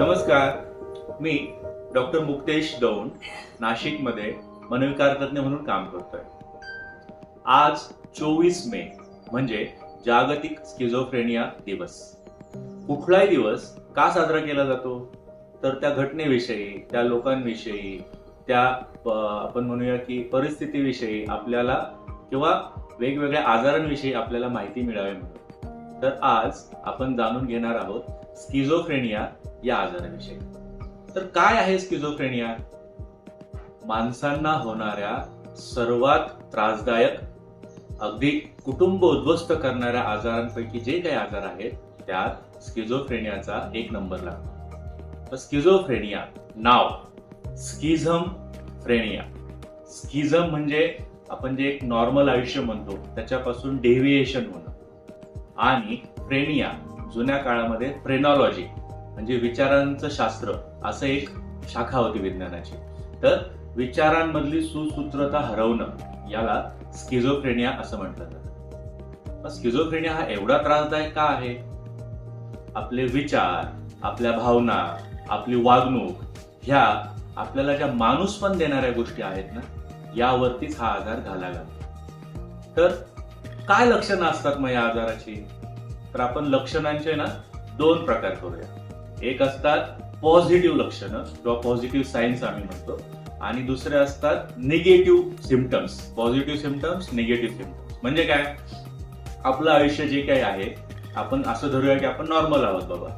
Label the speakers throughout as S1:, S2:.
S1: नमस्कार. मी डॉक्टर मुक्तेश दौंड नाशिकमध्ये मनविकार तज्ञ म्हणून काम करतोय. आज चोवीस मे म्हणजे जागतिक स्किझोफ्रेनिया दिवस. कुठलाही दिवस का साजरा केला जातो? तर त्या घटनेविषयी त्या लोकांविषयी त्या आपण म्हणूया की परिस्थितीविषयी आपल्याला किंवा वेगवेगळ्या आजारांविषयी आपल्याला माहिती मिळावी म्हणून. तर आज आपण जाणून घेणार आहोत स्किझोफ्रेनिया या आजाराविषयी. तर काय आहे स्किझोफ्रेनिया माणसांना होणाऱ्या सर्वात त्रासदायक अगदी कुटुंब उद्ध्वस्त करणाऱ्या आजारांपैकी जे काही आजार आहेत त्यात स्किझोफ्रेनियाचा एक नंबर लागतो. स्किझोफ्रेनिया नाव स्किझम फ्रेनिया स्किझम म्हणजे आपण जे एक नॉर्मल आयुष्य म्हणतो त्याच्यापासून डेव्हिएशन होणं. आणि फ्रेनिया जुन्या काळामध्ये फ्रेनॉलॉजी म्हणजे विचारांचं शास्त्र असं एक शाखा होती विज्ञानाची. तर विचारांमधली सुसूत्रता हरवणं याला स्किझोफ्रेनिया असं म्हटलं जातं. स्किझोफ्रेनिया हा एवढा त्रासदायक का आहे? आपले विचार आपल्या भावना आपली वागणूक ह्या आपल्याला ज्या माणूस पण देणाऱ्या गोष्टी आहेत ना यावरतीच हा आजार घालायला लागतो तर काय लक्षणं असतात मग या आजाराची तर आपण लक्षणांचे ना दोन प्रकार करूया. एक असतात पॉझिटिव्ह लक्षणं किंवा पॉझिटिव्ह सायन्स आम्ही म्हणतो. आणि दुसरे असतात negative symptoms positive symptoms negative symptoms म्हणजे काय? आपलं आयुष्य जे काही आहे आपण असं धरूया की आपण नॉर्मल आहोत बाबा.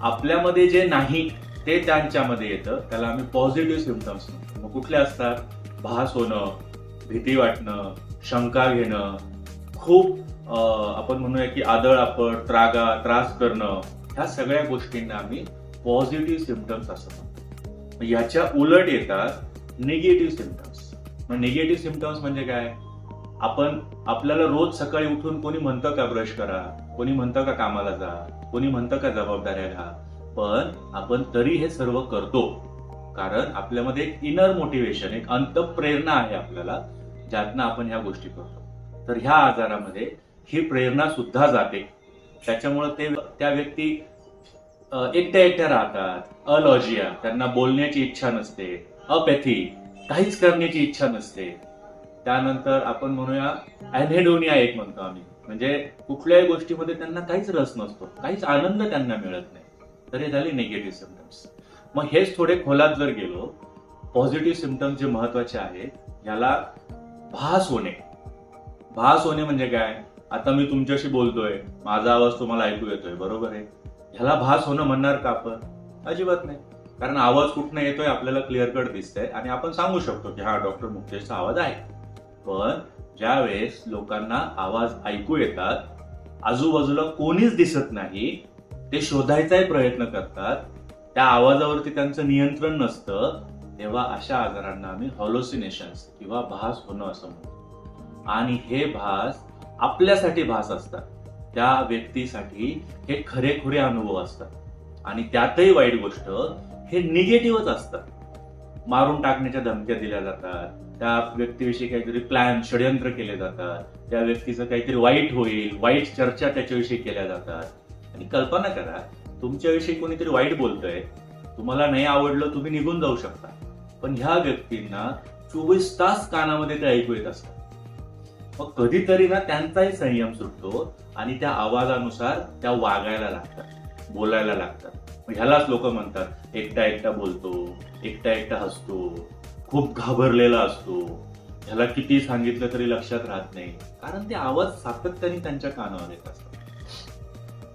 S1: आपल्यामध्ये जे नाही ते त्यांच्यामध्ये येतं. त्याला आम्ही पॉझिटिव्ह सिमटम्स म्हणतो. मग कुठले असतात? भास होणं भीती वाटणं शंका घेणं खूप आपण म्हणूया की आदळ आपण त्रागा त्रास करणं ह्या सगळ्या गोष्टींना आम्ही पॉझिटिव्ह सिमटम्स असं म्हणतो. याच्या उलट येतात निगेटिव्ह सिमटम्स मग निगेटिव्ह सिमटम्स म्हणजे काय? आपण आपल्याला रोज सकाळी उठून कोणी म्हणतं का ब्रश करा? कोणी म्हणतं का कामाला जा? कोणी म्हणतं का जबाबदाऱ्या घ्या? पण आपण तरी हे सर्व करतो. कारण आपल्यामध्ये एक इनर मोटिवेशन एक अंतप्रेरणा आहे आपल्याला ज्यातनं आपण ह्या गोष्टी करतो. तर ह्या आजारामध्ये ही प्रेरणा सुद्धा जाते. त्याच्यामुळे ते त्या व्यक्ती एकट्या एकट्या राहतात. अलॉजिया त्यांना बोलण्याची इच्छा नसते. अपॅथी काहीच करण्याची इच्छा नसते. त्यानंतर आपण म्हणूया अॅनेडोनिया एक म्हणतो आम्ही. म्हणजे कुठल्याही गोष्टीमध्ये त्यांना काहीच रस नसतो. काहीच आनंद त्यांना मिळत नाही. तर हे झाले निगेटिव्ह सिमटम्स मग हेच थोडे खोलात जर गेलो पॉझिटिव्ह सिमटम्स जे महत्त्वाचे आहेत याला भास होणे. भास होणे म्हणजे काय? आता मी तुमच्याशी बोलतोय. माझा आवाज तुम्हाला ऐकू येतोय. बरोबर आहे? ह्याला भास होणं म्हणणार का आपण? अजिबात नाही. कारण आवाज कुठनं येतोय आपल्याला क्लिअर कट दिसतंय आणि आपण सांगू शकतो की हा डॉक्टर मुकेशचा आवाज आहे. पण ज्या वेळेस लोकांना आवाज ऐकू येतात आजूबाजूला कोणीच दिसत नाही ते शोधायचाही प्रयत्न करतात. त्या आवाजावरती त्यांचं नियंत्रण नसतं तेव्हा अशा आजारांना आम्ही हॉलोसिनेशन्स किंवा भास होणं असं म्हणतो. आणि हे भास आपल्यासाठी भास असतात. त्या व्यक्तीसाठी हे खरेखुरे अनुभव असतात. आणि त्यातही वाईट गोष्ट हे निगेटिव्हच असतात. मारून टाकण्याच्या धमक्या दिल्या जातात. त्या व्यक्तीविषयी काहीतरी प्लॅन षडयंत्र केले जातात. त्या व्यक्तीचं काहीतरी वाईट होईल वाईट चर्चा त्याच्याविषयी केल्या जातात. आणि कल्पना करा तुमच्याविषयी कोणीतरी वाईट बोलतोय. तुम्हाला नाही आवडलं तुम्ही निघून जाऊ शकता. पण ह्या व्यक्तींना चोवीस तास कानामध्ये ते ऐकू येत असतात. मग कधीतरी ना त्यांचाही संयम सुटतो आणि त्या आवाजानुसार त्या वागायला लागतात बोलायला लागतात. मग ह्यालाच लोक म्हणतात एकटा एकटा बोलतो एकटा एकटा हसतो खूप घाबरलेला असतो. ह्याला किती सांगितलं तरी लक्षात राहत नाही. कारण ते आवाज सातत्याने त्यांच्या कानावर येत असतात.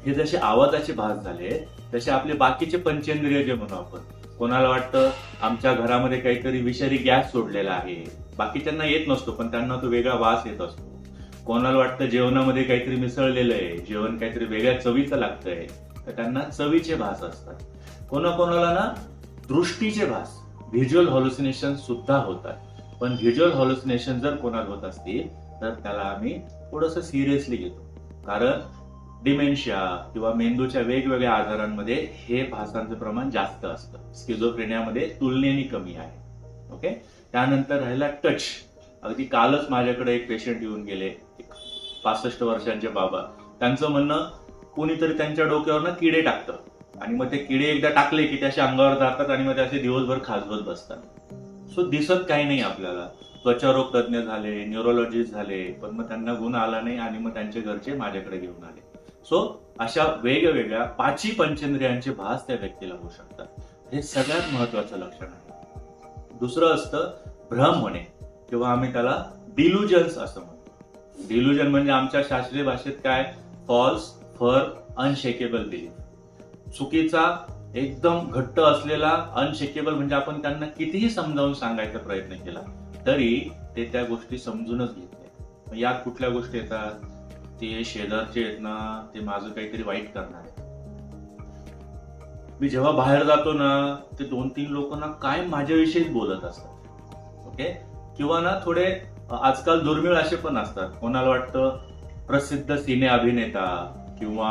S1: हे जसे आवाजाचे भास झाले तसे आपले बाकीचे पंचेंद्रिय जे म्हणू आपण कोणाला वाटतं आमच्या घरामध्ये काहीतरी विषारी गॅस सोडलेला आहे? बाकीच्यांना येत नसतो पण त्यांना तो वेगळा वास येत असतो. कोणाला वाटतं जेवणामध्ये काहीतरी मिसळलेलं आहे? जेवण काहीतरी वेगळ्या चवीचं लागतंय. तर त्यांना चवीचे भास असतात. कोणाकोणाला ना दृष्टीचे भास व्हिज्युअल हॉल्युसिनेशन सुद्धा होतात. पण व्हिज्युअल हॉल्युसिनेशन जर कोणाला होत असतील तर त्याला आम्ही थोडंसं सिरियसली घेतो. कारण डिमेन्शिया किंवा मेंदूच्या वेगवेगळ्या आजारांमध्ये हे भासांचं प्रमाण जास्त असतं. स्किझोफ्रेनियामध्ये तुलनेने कमी आहे. ओके त्यानंतर राहिला टच. अगदी कालच माझ्याकडे एक पेशंट येऊन गेले. एक पासष्ट वर्षांचे बाबा. त्यांचं म्हणणं कोणीतरी त्यांच्या डोक्यावर ना किडे टाकतं. आणि मग ते किडे एकदा टाकले की त्याच्या अंगावर जातात आणि मग ते असे दिवसभर खाजवत बसतात. सो दिसत काही नाही आपल्याला. त्वचारोग तज्ज्ञ झाले न्यूरोलॉजिस्ट झाले पण मग त्यांना गुण आला नाही आणि मग त्यांचे घरचे माझ्याकडे घेऊन आले. सो अशा वेगवेगळ्या पाची पंचेंद्रियांचे भास त्या व्यक्तीला होऊ शकतात. हे सगळ्यात महत्वाचं लक्षण आहे. दुसरं असतं भ्रम होणे किंवा आम्ही त्याला डिल्युजन्स असं म्हणतो. डिल्युजन म्हणजे आमच्या शास्त्रीय भाषेत काय? फॉल्स फर अनशेकेबल बिलीफ चुकीचा एकदम घट्ट असलेला अनशेकेबल म्हणजे आपण त्यांना कितीही समजावून सांगायचा प्रयत्न केला तरी ते त्या गोष्टी समजूनच घेत नाही यात कुठल्या गोष्टी येतात? ते शेजारचे आहेत ना ते माझं काहीतरी वाईट करणार मी जेव्हा बाहेर जातो ना ते दोन तीन लोक ना काय माझ्याविषयीच बोलत असतात. ओके किंवा ना थोडे आजकाल दुर्मिळ असे पण असतात. कोणाला वाटतं प्रसिद्ध सिने अभिनेता किंवा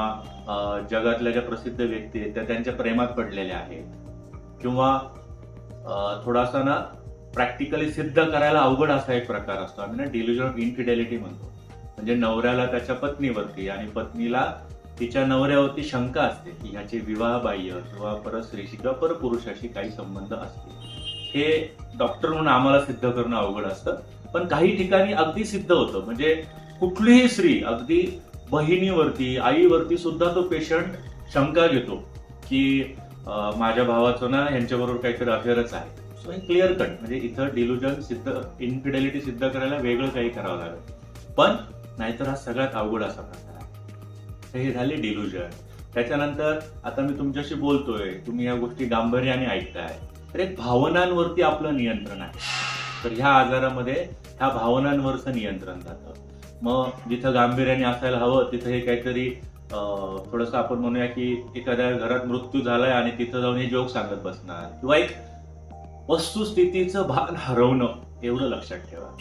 S1: जगातल्या ज्या प्रसिद्ध व्यक्ती आहेत त्या त्यांच्या प्रेमात पडलेल्या आहेत. किंवा थोडासा ना प्रॅक्टिकली सिद्ध करायला अवघड असा एक प्रकार असतो. आम्ही ना डिल्युजन ऑफ इनफिडेलिटी म्हणतो. म्हणजे नवऱ्याला त्याच्या पत्नीवरती आणि पत्नीला तिच्या नवऱ्यावरती शंका असते की ह्याचे विवाह बाह्य किंवा परस्त्रीशी किंवा परपुरुषाशी काही संबंध असते हे डॉक्टर म्हणून आम्हाला सिद्ध करणं अवघड असतं. पण काही ठिकाणी अगदी सिद्ध होतं. म्हणजे कुठलीही स्त्री अगदी बहिणीवरती आईवरती सुद्धा तो पेशंट शंका घेतो की माझ्या भावाचं ना यांच्याबरोबर काहीतरी अफेअरच आहे. सो हे क्लिअर कट म्हणजे इथं डिल्युजन सिद्ध इन्फिडेलिटी सिद्ध करायला वेगळं काही करावं लागेल पण नाहीतर हा सगळ्यात अवघड असा प्रकार आहे. तर हे झाले डिल्युजन त्याच्यानंतर आता मी तुमच्याशी बोलतोय तुम्ही या गोष्टी गांभीर्याने ऐकताय. तर एक भावनांवरती आपलं नियंत्रण आहे. तर ह्या आजारामध्ये ह्या भावनांवरचं नियंत्रण जातं. मग जिथं गांभीर्याने असायला हवं तिथं हे काहीतरी थोडस आपण म्हणूया की एखाद्या घरात मृत्यू झालाय आणि तिथं जाऊन हे जोक सांगत बसणार. किंवा एक वस्तुस्थितीचं भान हरवणं एवढं लक्षात ठेवा.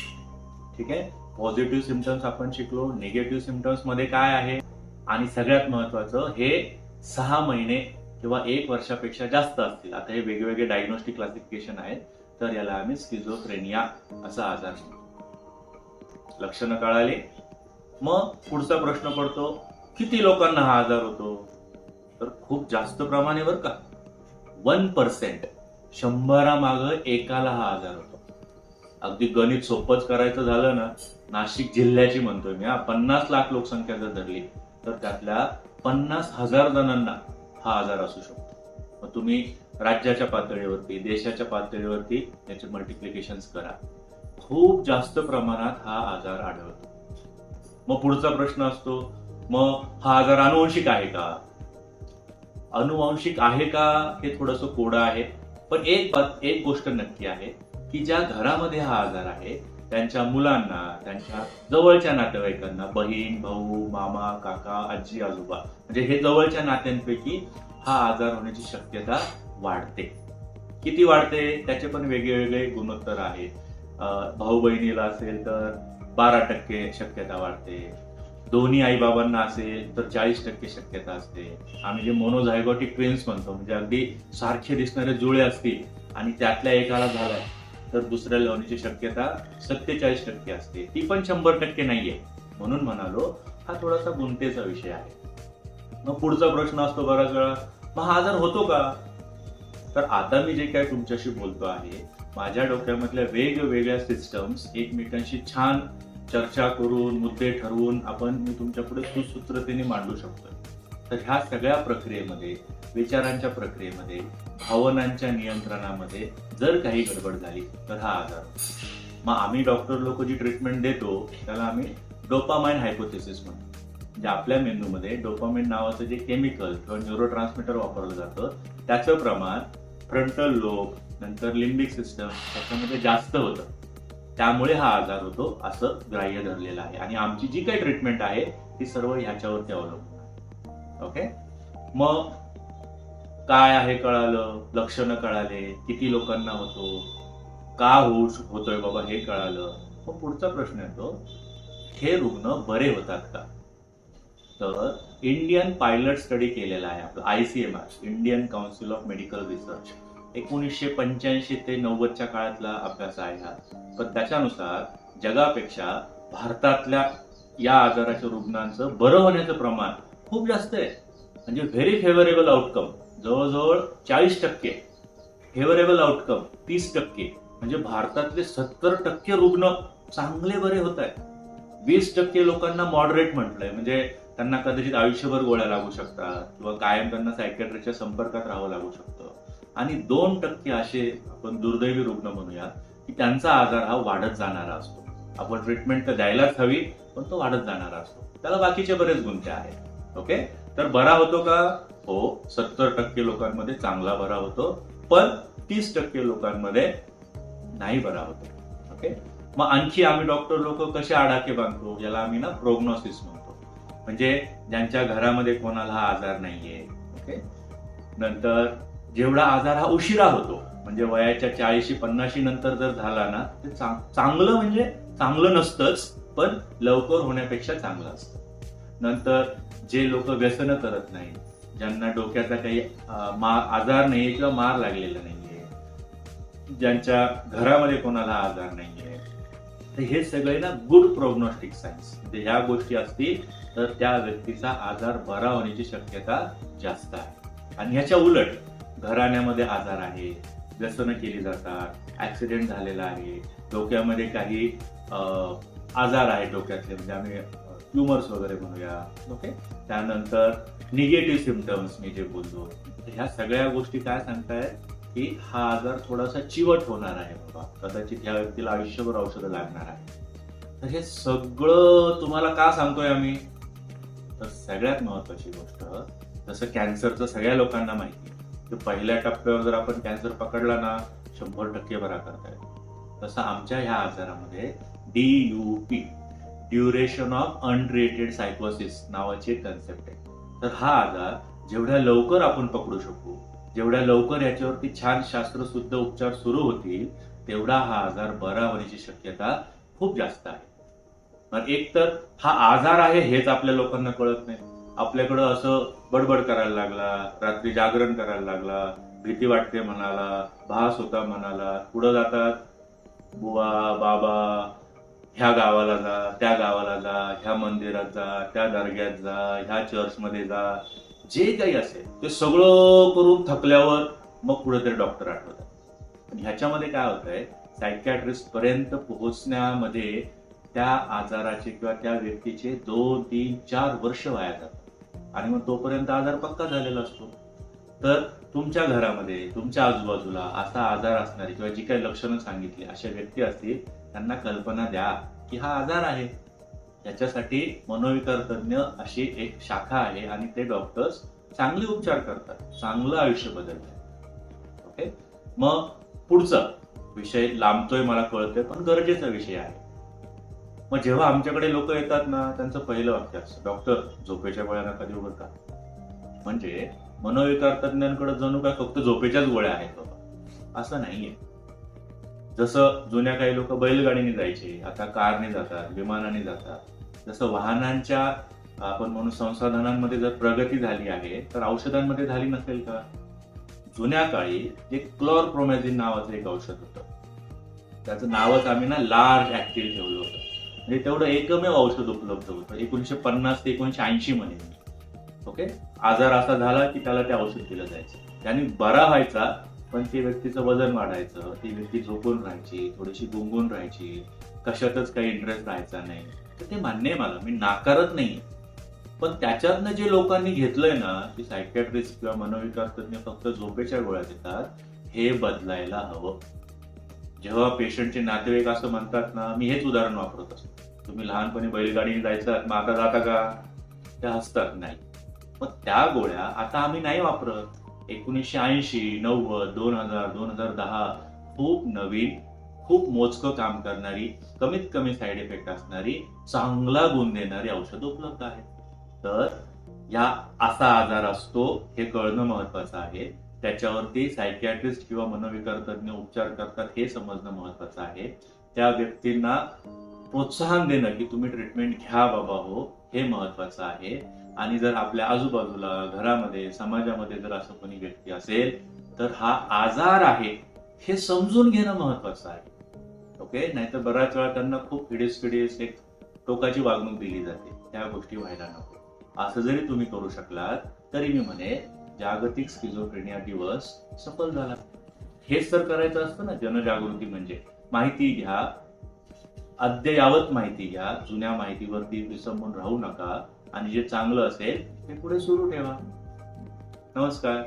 S1: ठीक आहे? पॉझिटिव्ह सिमटम्स आपण शिकलो निगेटिव्ह सिमटम्समध्ये काय आहे? आणि सगळ्यात महत्वाचं हे सहा महिने किंवा एक वर्षापेक्षा जास्त असतील. आता हे वेगवेगळे डायग्नोस्टिक क्लासिफिकेशन आहेत तर याला आम्ही स्किझोफ्रेनिया असा आजार म्हणतो. लक्षणं कळाली? मग पुढचा प्रश्न पडतो किती लोकांना हा आजार होतो? तर खूप जास्त प्रमाणे बरं का. वन पर्सेंट शंभरामाग एकाला हा आजार होतो. अगदी गणित सोपंच करायचं झालं ना नाशिक जिल्ह्याची म्हणतोय मी हा. पन्नास लाख लोकसंख्या जर धरली तर त्यातल्या पन्नास हजार जणांना हा आजार असू शकतो. मग तुम्ही राज्याच्या पातळीवरती देशाच्या पातळीवरती याचे मल्टिप्लिकेशन करा. खूप जास्त प्रमाणात हा आजार आढळतो. मग पुढचा प्रश्न असतो मग हा आजार अनुवंशिक आहे का? अनुवांशिक आहे का? हे थोडस कोडं आहे. पण एक एक गोष्ट नक्की आहे की ज्या घरामध्ये हा आजार आहे त्यांच्या मुलांना त्यांच्या जवळच्या नातेवाईकांना बहीण भाऊ मामा काका आजी आजोबा. म्हणजे हे जवळच्या नात्यांपैकी हा आजार होण्याची शक्यता वाढते. किती वाढते? त्याचे पण वेगळे वेगळे गुणोत्तर आहेत. भाऊ बहिणीला असेल तर बारा टक्के शक्यता वाढते. दोन्ही आई बाबांना असेल तर चाळीस टक्के शक्यता असते. आम्ही जे मोनोझायगोटिक ट्विन्स म्हणतो म्हणजे अगदी सारखे दिसणारे जुळे असतील आणि त्यातल्या एकाला झालाय. तर दुसऱ्याला होण्याची शक्यता सत्तेचाळीस टक्के असते. ती पण शंभर टक्के नाहीये. म्हणून म्हणालो हा थोडासा गुंतेचा विषय आहे. मग पुढचा प्रश्न असतो बराच वेळा मग हा आजार होतो का? तर आता मी जे काय तुमच्याशी बोलतो आहे माझ्या डोक्यामधल्या वेगवेगळ्या सिस्टम्स एकमेकांशी छान चर्चा करून मुद्दे ठरवून आपण मी तुमच्यापुढे सुसूत्रतेने मांडू शकतो तर ह्या सगळ्या प्रक्रियेमध्ये विचारांच्या प्रक्रियेमध्ये भावनांच्या नियंत्रणामध्ये जर काही गडबड झाली तर हा आजार मग आम्ही डॉक्टर लोक जी ट्रीटमेंट देतो त्याला आम्ही डोपामाइन हायपोथेसिस म्हणतो. म्हणजे आपल्या मेंदूमध्ये डोपामाइन नावाचं जे केमिकल किंवा न्यूरो ट्रान्समिटर वापरलं जातं त्याचं प्रमाण फ्रंटल लोब नंतर लिंबिक सिस्टम त्याच्यामध्ये जास्त होतं. त्यामुळे हा आजार होतो असं ग्राह्य धरलेलं आहे. आणि आमची जी काही ट्रीटमेंट आहे ती सर्व ह्याच्यावरती अवलंबून आहे. ओके मग काय आहे कळालं? लक्षणं कळाले. किती लोकांना होतो? का होऊ होतोय बाबा हे कळालं? मग पुढचा प्रश्न येतो. हे रुग्ण बरे होतात का? तर इंडियन पायलट स्टडी केलेला आहे आपला ICMR Indian council of medical research एकोणीसशे पंच्याऐंशी ते नव्वदच्या काळातला अभ्यास आहे हा. पण त्याच्यानुसार जगापेक्षा भारतातल्या या आजाराच्या रुग्णांचं बरं होण्याचं प्रमाण खूप जास्त आहे. म्हणजे व्हेरी फेवरेबल आउटकम जवळजवळ चाळीस टक्के फेवरेबल आउटकम तीस टक्के. म्हणजे भारतातले सत्तर टक्के रुग्ण चांगले बरे होत आहेत. वीस टक्के लोकांना मॉडरेट म्हटलंय. म्हणजे त्यांना कदाचित आयुष्यभर गोळ्या लागू शकतात किंवा कायम त्यांना सायकॅट्रिकच्या संपर्कात राहावं लागू शकतं. आणि दोन टक्के असे आपण दुर्दैवी रुग्ण म्हणूया की त्यांचा आजार हा वाढत जाणारा असतो. आपण ट्रीटमेंट तर द्यायलाच हवी पण तो वाढत जाणारा असतो. त्याला बाकीचे बरेच गुंते आहेत. ओके तर बरा होतो का? हो सत्तर टक्के लोकांमध्ये चांगला बरा होतो पण तीस टक्के लोकांमध्ये नाही बरा होतो. ओके मग आणखी आम्ही डॉक्टर लोक कसे आडाके बांधतो? याला आम्ही ना प्रोग्नॉसिस म्हणतो. म्हणजे ज्यांच्या घरामध्ये कोणाला हा आजार नाहीये. ओके नंतर जेवढा आजार हा उशिरा होतो म्हणजे वयाच्या चाळीशी पन्नाशी नंतर जर झाला ना ते चांगलं म्हणजे चांगलं नसतंच पण लवकर होण्यापेक्षा चांगलं असतं. नंतर जे लोक व्यसन करत नाही ज्यांना डोक्याचा काही मा आजार नाहीये किंवा मार लागलेला नाहीये. ज्यांच्या घरामध्ये कोणाला आजार नाहीये. तर हे सगळे ना गुड प्रोग्नॉस्टिक सायन्स म्हणजे ह्या गोष्टी असतील तर त्या व्यक्तीचा आजार बरा होण्याची शक्यता जास्त आहे. आणि ह्याच्या उलट घराण्यामध्ये आजार आहे व्यसनं केली जातात ऍक्सिडेंट झालेला आहे डोक्यामध्ये काही अं, आजार आहे डोक्यातले. म्हणजे आम्ही ट्युमर्स वगैरे म्हणूया ओके त्यानंतर निगेटिव्ह सिमटम्स मी जे बोललो. ह्या सगळ्या गोष्टी काय सांगतायत? की हा आजार थोडासा चिवट होणार आहे बाबा. कदाचित ह्या व्यक्तीला आयुष्यभर औषधं लागणार आहे तर हे सगळं तुम्हाला का सांगतोय आम्ही? तर सगळ्यात महत्वाची गोष्ट जसं कॅन्सरचं सगळ्या लोकांना माहिती आहे. की पहिल्या टप्प्यावर जर आपण कॅन्सर पकडला ना शंभर टक्के बरा करता येतो तसं आमच्या ह्या आजारामध्ये D U P duration of untreated सायकोसिस नावाची एक कन्सेप्ट आहे. तर हा आजार जेवढ्या लवकर आपण पकडू शकू जेवढ्या लवकर याच्यावरती छान शास्त्रशुद्ध उपचार सुरू होतील तेवढा हा आजार बरा होण्याची शक्यता खूप जास्त आहे. मग एक तर हा आजार आहे हेच आपल्या लोकांना कळत नाही. आपल्याकडं असं बडबड करायला लागला रात्री जागरण करायला लागला भीती वाटते म्हणाला भास होता म्हणाला पुढं जातात बुवा बाबा ह्या गावाला जा त्या गावाला जा ह्या मंदिरात जा त्या दर्ग्यात जा ह्या चर्चमध्ये जा. जे काही असेल ते सगळं करून थकल्यावर मग कुठेतरी डॉक्टर आठवतात. पण ह्याच्यामध्ये काय होत आहे सायकॅट्रिस्ट पर्यंत पोहोचण्यामध्ये त्या आजाराचे किंवा त्या व्यक्तीचे दोन तीन चार वर्ष वाया जातात. आणि मग तोपर्यंत आजार पक्का झालेला असतो. तर तुमच्या घरामध्ये तुमच्या आजूबाजूला असा आजार असणारी किंवा जी काही लक्षणं सांगितली अशा व्यक्ती असतील त्यांना कल्पना द्या की हा आजार आहे. याच्यासाठी मनोविकार तज्ञ अशी एक शाखा आहे आणि ते डॉक्टर्स चांगले उपचार करतात चांगलं आयुष्य बदलतात ओके मग पुढचा विषय लांबतोय मला कळतोय पण गरजेचा विषय आहे. मग जेव्हा आमच्याकडे लोक येतात ना त्यांचं पहिलं वाक्य असतं डॉक्टर झोपेच्या गोळ्या कधी देऊ का म्हणजे मनोविकार तज्ञांकडे जणू काय फक्त झोपेच्याच गोळ्या आहेत बाबा. असं नाहीये. जसं जुन्या काही लोक बैलगाडीने जायचे आता कारने जातात विमानाने जातात. जसं वाहनांच्या आपण म्हणू संसाधनांमध्ये जर प्रगती झाली आहे तर औषधांमध्ये झाली नसेल का? जुन्या काळी एक क्लोरप्रोमॅझिन नावाचं एक औषध होतं. त्याचं नावच आम्ही ना लार्ज ऍक्टिव्ह ठेवलं होतं. म्हणजे तेवढं एकमेव औषध उपलब्ध होतं. एकोणीशे पन्नास ते एकोणीशे ऐंशी मध्ये. ओके? आजार असा झाला की त्याला ते औषध दिलं जायचं. त्याने बरा व्हायचा पण ती व्यक्तीचं वजन वाढायचं ती व्यक्ती झोपून राहायची थोडीशी गुंगून राहायची कशातच काही इंटरेस्ट राहायचा नाही. तर ते मान्य आहे मला. मी नाकारत नाही पण त्याच्यातनं जे लोकांनी घेतलंय ना की सायकॅट्रिस्ट किंवा मनोविकार तज्ञ फक्त झोपेच्या गोळ्या देतात हे बदलायला हवं. जेव्हा पेशंटचे नातेवाईक असं म्हणतात ना मी हेच उदाहरण वापरत असतो. तुम्ही लहानपणी बैलगाडीने जायचं मग आता जाता का? त्या हसतात नाही. मग त्या गोळ्या आता आम्ही नाही वापरत. एकोणीसशे ऐंशी नव्वद दोन हजार दोन हजार दहा खूप नवीन खूप मोजकं काम करणारी कमीत कमी साईड इफेक्ट असणारी चांगला गुण देणारी औषधं उपलब्ध आहेत. तर या असा आजार असतो हे कळणं महत्वाचं आहे. त्याच्यावरती सायकॅट्रिस्ट किंवा मनोविकार तज्ञ उपचार करतात हे समजणं महत्वाचं आहे. त्या व्यक्तींना प्रोत्साहन देणं की तुम्ही ट्रीटमेंट घ्या बाबा हो हे महत्वाचं आहे. आणि जर आपल्या आजूबाजूला घरामध्ये समाजामध्ये जर असं कोणी व्यक्ती असेल तर हा आजार आहे हे समजून घेणं महत्वाचं आहे. ओके? नाहीतर बऱ्याच वेळा त्यांना खूप फिडीस फिडीस एक टोकाची वागणूक दिली जाते. त्या गोष्टी व्हायला नको. असं जरी तुम्ही करू शकलात तरी मी म्हणे जागतिक स्किझोफ्रेनिया दिवस सफल झाला. हेच तर करायचं असतं ना जनजागृती म्हणजे. माहिती घ्या. अद्ययावत माहिती घ्या. जुन्या माहितीवरती विसंबून राहू नका. आणि जे चांगलं असेल ते पुढे सुरू ठेवा. नमस्कार.